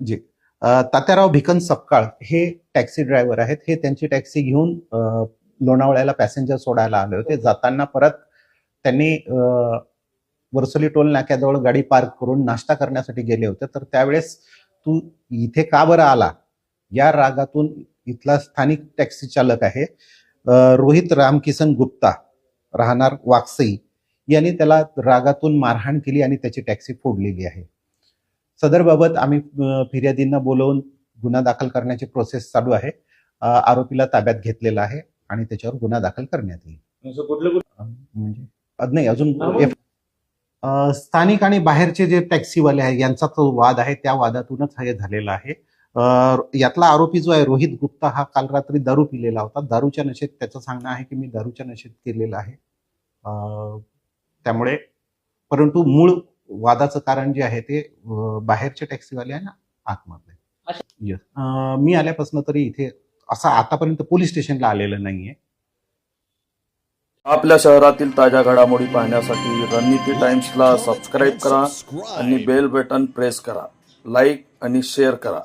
जी. तात्याराव भिकन सपकाळ हे taxi driver आहेत. हे त्यांची टॅक्सी घेऊन लोणावळ्याला पॅसेंजर सोडायला आले होते. जाताना परत त्यांनी अ, वरसोली टोल नाक्याजवळ गाडी पार्क करून नाश्ता करण्यासाठी गेले होते. तर त्यावेळेस तू इथे का बरं आला? या रागातून इथला स्थानिक टॅक्सी चालक आहे रोहित रामकिसन गुप्ता राहणार वाकसई यांनी त्याला रागातून मारहाण केली आणि त्याची टॅक्सी फोडलेली आहे. सदरबाबत आम्ही फिर्यादींना बोलवून गुन्हा दाखल करण्याची प्रोसेस चालू आहे. आरोपीला ताब्यात घेतलेला आहे आणि त्याच्यावर गुन्हा दाखल करण्यात येईल. म्हणजे नाही अजून स्थानिक आणि बाहेरचे जे टॅक्सीवाले आहे यांचा जो वाद आहे. त्या वादातूनच हे झालेला आहे. यातला आरोपी जो आहे रोहित गुप्ता हा काल रात्री दारू पिलेला होता. दारूच्या नशेत त्याचं सांगणं आहे की मी दारूच्या नशेत केलेलं आहे. त्यामुळे परंतु मूळ वादाचं कारण जे आहे ते बाहेरचे टॅक्सीवाले आहे ना आतमधले. अ, मी आल्यापासून तरी इथे असं आतापर्यंत पोलीस स्टेशनला आलेलं नाहीये. आपल्या शहरातील ताज्या घडामोडी पाहण्यासाठी रणनीती टाइम्सला सबस्क्राईब करा आणि बेल बटन प्रेस करा. लाईक आणि शेअर करा.